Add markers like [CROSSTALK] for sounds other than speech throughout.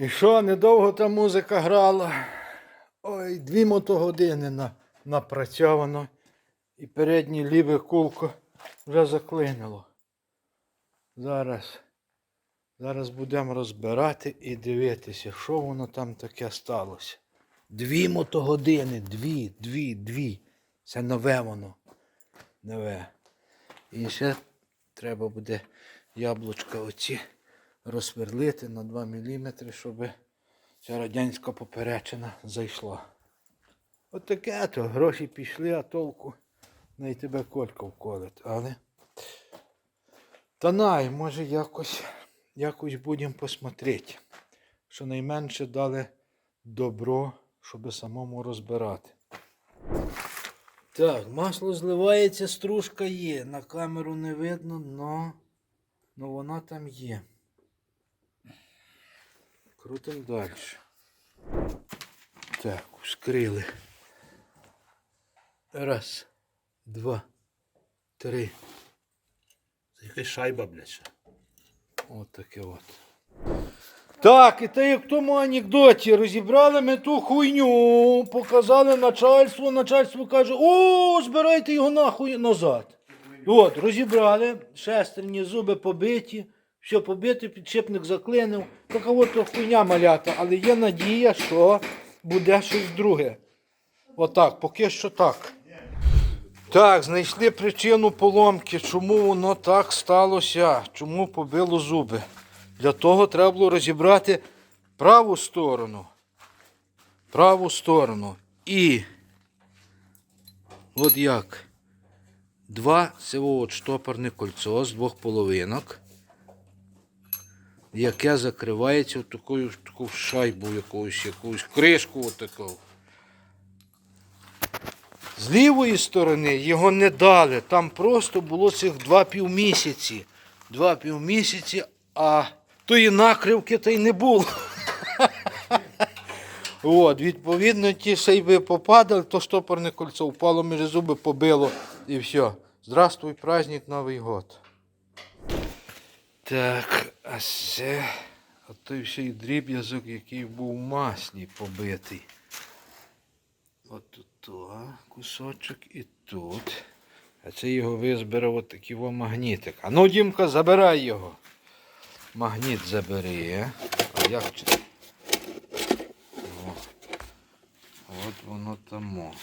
І що, недовго та музика грала. Ой, дві мотогодини на, напрацьовано. І переднє ліве кулко вже заклинило. Зараз, зараз будемо розбирати і дивитися, що воно там таке сталося. Дві мотогодини, дві, дві, дві. Це нове воно. Нове. І ще треба буде яблучка оці розсверлити на 2 мм, щоб ця радянська поперечина зайшла. От таке то гроші пішли, а толку не тебе колька вколить, але. Та най, може якось, якось будемо посмотрети. Що найменше дали добро, щоб самому розбирати. Так, масло зливається, стружка є. На камеру не видно, но, но вона там є. Крутим далі. Так, вскрили. Раз, два, три. Це якась шайба, блядь. От таке от. Так, і те, як в тому анекдоті, розібрали ми ту хуйню, показали начальству, начальство каже, о, збирайте його нахуй назад. От, розібрали, шестерні зуби побиті, все побите, підшипник заклинив. Така то хуйня малята, але є надія, що буде щось друге. Отак, поки що так. Так, знайшли причину поломки, чому воно так сталося, чому побило зуби. Для того треба було розібрати праву сторону. Праву сторону. І от як. Два от штопорне кольцо з двох половинок, яке закривається такою таку шайбу якусь, якусь кришку отаку. З лівої сторони його не дали. Там просто було цих два півмісяці. Два півмісяці, а тої накривки та й не було. [LAUGHS] От, відповідно, ті шайби попадали, то штопорне кольцо впало між зуби, побило і все. Здравствуй, праздник, Новий год. Так, а це той ще й дріб'язок, який був в маслі побитий. От тут кусочок і тут. А це його визбирав от такий магнітик. А ну, Дімка, забирай його. Магніт забери. А як О. От воно тамо.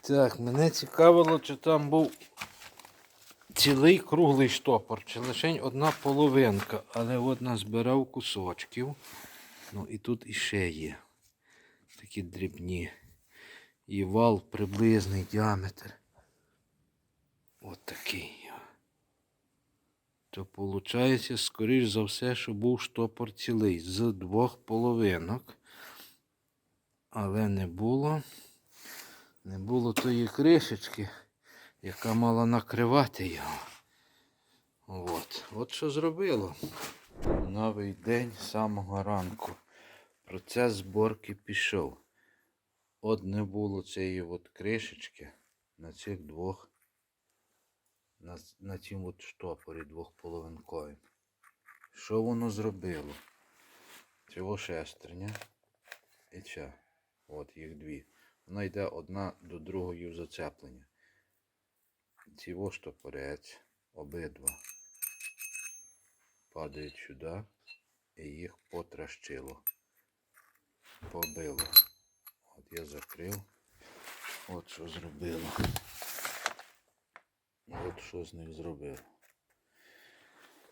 Так, мене цікавило, чи там був цілий круглий штопор, чи лише одна половинка, але от назбирав кусочків. Ну і тут іще є. Такі дрібні. І вал приблизний діаметр. От такий. То виходить, скоріш за все, що був штопор цілий з двох половинок. Але не було. Не було тої кришечки, яка мала накривати його. От. От що зробило. Новий день з самого ранку. Процес зборки пішов. От не було цієї от кришечки на цих двох, на, на цім от штопорі двохполовинковим. Що воно зробило? Цього шестерня і ця. От їх дві. Вона йде одна до другої в зацеплення. Цього штопорець, обидва падають сюди і їх потращило. Побило. От я закрив. От що зробило. От що з них зробило.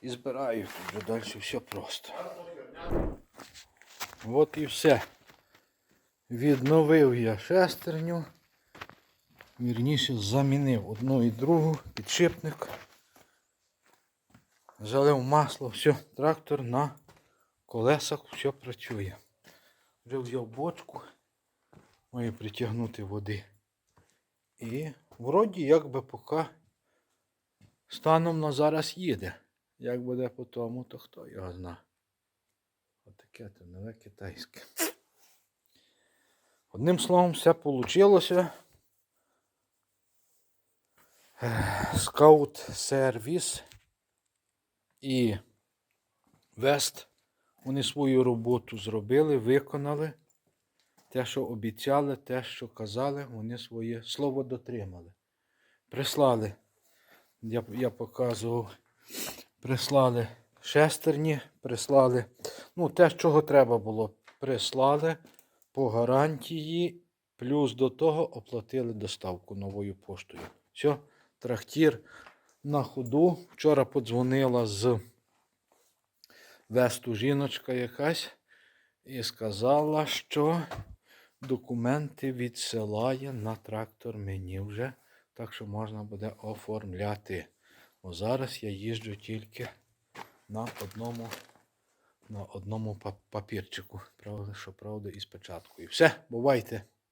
І збираю тут вже далі все просто. От і все. Відновив я шестерню. Вірніше замінив одну і другу підшипник. Залив масло, все, трактор на колесах, все працює. Вже взяв бочку, маю притягнути води. І вроді якби поки станом на зараз їде. Як буде по тому, то хто його зна. Отаке то нове китайське. Одним словом, все вийшло. Скаут сервіс і Вест. Вони свою роботу зробили, виконали. Те, що обіцяли, те, що казали, вони своє слово дотримали. Прислали, я, я показував, прислали шестерні, прислали, ну, те, чого треба було, прислали по гарантії, плюс до того оплатили доставку новою поштою. Все, трактір на ходу. Вчора подзвонила з Весту жіночка якась і сказала, що документи відсилає на трактор мені вже, так що можна буде оформляти. Бо зараз я їжджу тільки на одному, на одному папірчику. Правда, що правда, із печаткою. Все, бувайте.